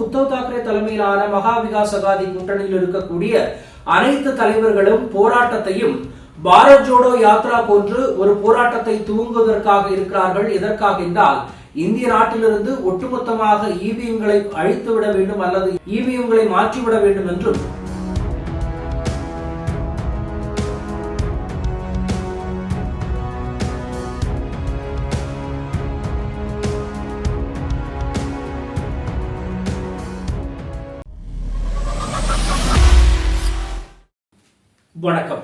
உத்தவ் தாக்கரே தலைமையிலான மகா விகாஸ் அகாதி கூட்டணியில் இருக்கக்கூடிய அனைத்து தலைவர்களும் போராட்டத்தையும் பாரத் ஜோடோ யாத்ரா போன்று ஒரு போராட்டத்தை துவங்குவதற்காக இருக்கிறார்கள். எதற்காக என்றால் இந்திய நாட்டிலிருந்து ஒட்டுமொத்தமாக இவிஎம்களை அழித்துவிட வேண்டும் அல்லது இவிஎம்களை மாற்றிவிட வேண்டும் என்றும் வணக்கம்.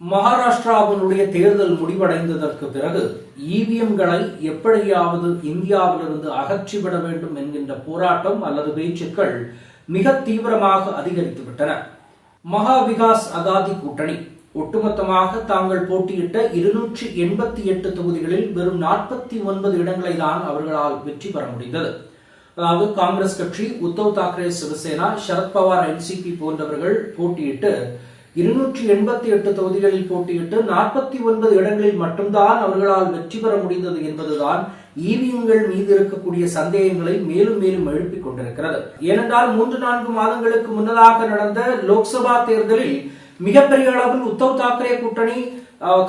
மகாராஷ்டிராவினுடைய தேர்தல் முடிவடைந்ததற்கு பிறகு இவிஎம்களை எப்படியாவது இந்தியாவிலிருந்து அகற்றிவிட வேண்டும் என்கின்ற போராட்டம் அல்லது பேச்சுக்கள் மிக தீவிரமாக அதிகரித்துவிட்டன மகா விகாஸ் அகாதி கூட்டணி ஒட்டுமொத்தமாக தாங்கள் போட்டியிட்ட இருநூற்றி எண்பத்தி எட்டு தொகுதிகளில் வெறும் நாற்பத்தி ஒன்பது இடங்களை தான் அவர்களால் வெற்றி பெற முடிந்தது. அதாவது காங்கிரஸ் கட்சி உத்தவ் தாக்கரே சிவசேனா சரத்பவார் என்சிபி போன்றவர்கள் போட்டியிட்டு இருநூற்றி எண்பத்தி எட்டு தொகுதிகளில் போட்டியிட்டு நாற்பத்தி ஒன்பது இடங்களில் மட்டும்தான் அவர்களால் வெற்றி பெற முடிந்தது என்பதுதான் இவிஎம்கள் மீது இருக்கக்கூடிய சந்தேகங்களை மேலும் மேலும் எழுப்பிக் கொண்டிருக்கிறது. ஏனென்றால் மூன்று நான்கு மாதங்களுக்கு முன்னதாக நடந்த லோக்சபா தேர்தலில் மிகப்பெரிய அளவில் உத்தவ் தாக்கரே கூட்டணி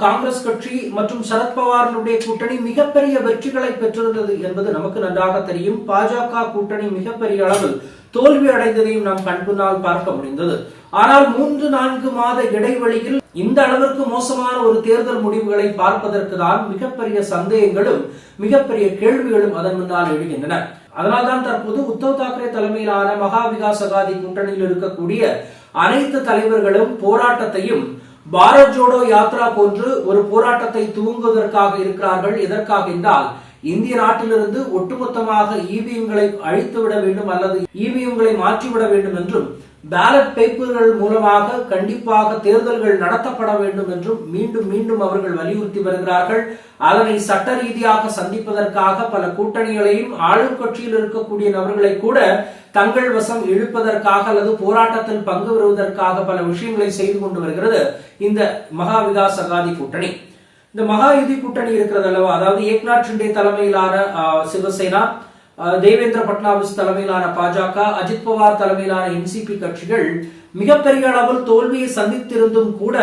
காங்கிரஸ் கட்சி மற்றும் சரத்பவாரனுடைய கூட்டணி மிகப்பெரிய வெற்றிகளை பெற்றிருந்தது என்பது நமக்கு நன்றாக தெரியும். பாஜக கூட்டணி மிகப்பெரிய அளவில் தோல்வி அடைந்ததையும் நாம் கண்புனால் பார்க்க முடிந்தது. ஆனால் மூன்று நான்கு மாத இடைவெளியில் இந்த அளவிற்கு மோசமான ஒரு தேர்தல் முடிவுகளை பார்ப்பதற்கு தான் மிகப்பெரிய சந்தேகங்களும் மிகப்பெரிய கேள்விகளும் அதன் முன்னால் எழுகின்றன. அதனால்தான் தற்போது உத்தவ் தாக்கரே தலைமையிலான மகா விகாஸ் அகாதி கூட்டணியில் இருக்கக்கூடிய அனைத்து தலைவர்களும் போராட்டத்தையும் பாரத் ஜோடோ யாத்ரா போன்று ஒரு போராட்டத்தை துவங்குவதற்காக இருக்கிறார்கள். எதற்காக என்றால் இந்திய நாட்டிலிருந்து ஒட்டுமொத்தமாக இவிஎம்களை அழித்துவிட வேண்டும் அல்லது இவிஎம்களை மாற்றிவிட வேண்டும் என்றும் பேலட் பேப்பர்கள் மூலமாக கண்டிப்பாக தேர்தல்கள் நடத்தப்பட வேண்டும் என்றும் மீண்டும் மீண்டும் அவர்கள் வலியுறுத்தி வருகிறார்கள். அதனை சட்ட ரீதியாக சந்திப்பதற்காக பல கூட்டணிகளையும் ஆளும் கட்சியில் இருக்கக்கூடிய நபர்களை கூட தங்கள் வசம் இழுப்பதற்காக அல்லது போராட்டத்தில் பங்கு பெறுவதற்காக பல விஷயங்களை செய்து கொண்டு வருகிறது இந்த மகா விகாஸ் அகாதி கூட்டணி. இந்த மகா யுதி கூட்டணி இருக்கிறது அல்லவா? அதாவது ஏக்நாத் ஷிண்டே தலைமையிலான ஆஹ், சிவசேனா தேவேந்திர பட்னாவிஸ் தலைமையிலான பாஜக அஜித் பவார் தலைமையிலான என்சிபி கட்சிகள் மிகப்பெரிய அளவில் தோல்வியை சந்தித்திருந்தும் கூட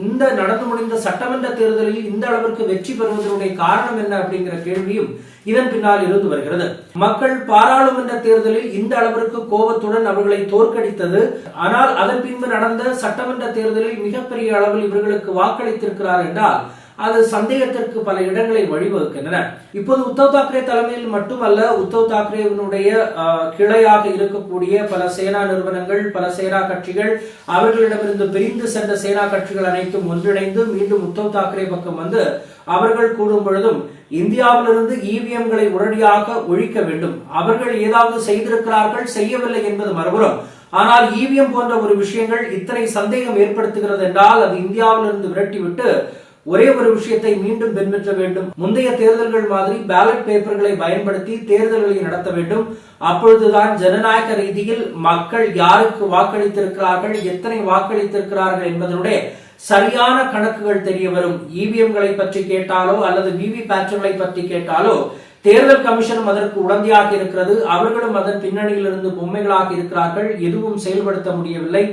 இந்த நடந்து முடிந்த சட்டமன்ற தேர்தலில் இந்த அளவிற்கு வெற்றி பெறுவதனுடைய காரணம் என்ன அப்படிங்கிற கேள்வியும் இதன் பின்னால் இருந்து வருகிறது. மக்கள் பாராளுமன்ற தேர்தலில் இந்த அளவிற்கு கோபத்துடன் அவர்களை தோற்கடித்தது. ஆனால் அதன் பின்பு நடந்த சட்டமன்ற தேர்தலில் மிகப்பெரிய அளவில் இவர்களுக்கு வாக்களித்திருக்கிறார் என்றால் அது சந்தேகத்திற்கு பல இடங்களை வழிவகுக்கின்றன. இப்போது உத்தவ் தாக்கரே தலைமையில் மட்டுமல்ல உத்தவ் தாக்கரேவினுடைய கிளையாக இருக்கக்கூடிய பல சேனா நிறுவனங்கள் பல சேனா கட்சிகள் அவர்களிடமிருந்து பிரிந்து சென்ற சேனா கட்சிகள் அனைத்தும் ஒன்றிணைந்து மீண்டும் உத்தவ் தாக்கரே பக்கம் வந்து அவர்கள் கூறும் பொழுதும் இந்தியாவிலிருந்து இவிஎம்களை உடனடியாக ஒழிக்க வேண்டும். அவர்கள் ஏதாவது செய்திருக்கிறார்கள் செய்யவில்லை என்பது மறுபுறம். ஆனால் இவிஎம் போன்ற ஒரு விஷயங்கள் இத்தனை சந்தேகம் ஏற்படுத்துகிறது என்றால் அது இந்தியாவிலிருந்து விரட்டிவிட்டு ஒரே ஒரு விஷயத்தை மீண்டும் பின்பற்ற வேண்டும். முந்தைய தேர்தல்கள் மாதிரி பேலட் பேப்பர்களை பயன்படுத்தி தேர்தல்களை நடத்த வேண்டும். அப்பொழுதுதான் ஜனநாயக ரீதியில் மக்கள் யாருக்கு வாக்களித்திருக்கிறார்கள் எத்தனை வாக்களித்திருக்கிறார்கள் என்பதனுடைய சரியான கணக்குகள் தெரிய வரும். இவிஎம்களை பற்றி கேட்டாலோ அல்லது விவி பேட்டர்களை பற்றி கேட்டாலோ தேர்தல் கமிஷனும் அதற்கு உடந்தையாக இருக்கிறது. அவர்களும் அதன் பின்னணியில் இருந்து பொம்மைகளாக இருக்கிறார்கள். எதுவும் செயல்படுத்த முடியவில்லை.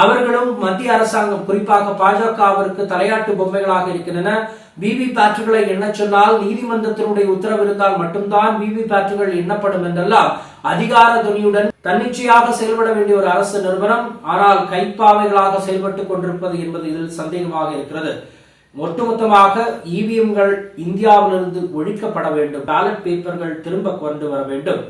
அவர்களும் மத்திய அரசாங்கம் குறிப்பாக பாஜகவிற்கு தலையாட்டு பொம்மைகளாக இருக்கின்றன. விவி பேட்டுகளை எண்ண சொன்னால் நீதிமன்றத்தினுடைய உத்தரவு இருந்தால் மட்டும்தான் விவி பேட்டுகள் எண்ணப்படும் என்றெல்லாம் அதிகார துணியுடன் தன்னிச்சையாக செயல்பட வேண்டிய ஒரு அரசு நிறுவனம் ஆனால் கைப்பாவைகளாக செயல்பட்டுக் கொண்டிருப்பது என்பது இதில் சந்தேகமாக இருக்கிறது. ஒட்டுமொத்தமாக இவிஎம்கள் இந்தியாவிலிருந்து ஒழிக்கப்பட வேண்டும். பேலட் பேப்பர்கள் திரும்ப கொண்டு வர வேண்டும்.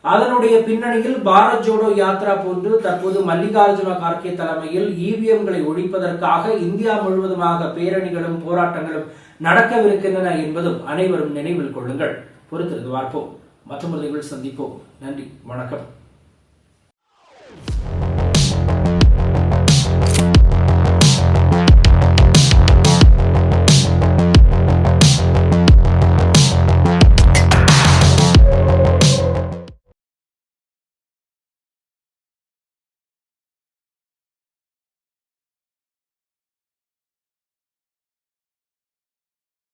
அதனுடைய பின்னணியில் பாரத் ஜோடோ யாத்ரா போன்று தற்போது மல்லிகார்ஜுன கார்கே தலைமையில் இவிஎம்களை ஒழிப்பதற்காக இந்தியா முழுவதுமாக பேரணிகளும் போராட்டங்களும் நடக்கவிருக்கின்றன என்பதும் அனைவரும் நினைவில் கொள்ளுங்கள். பொறுத்திருந்து பார்ப்போம். மற்ற சந்திப்போம். நன்றி. வணக்கம்.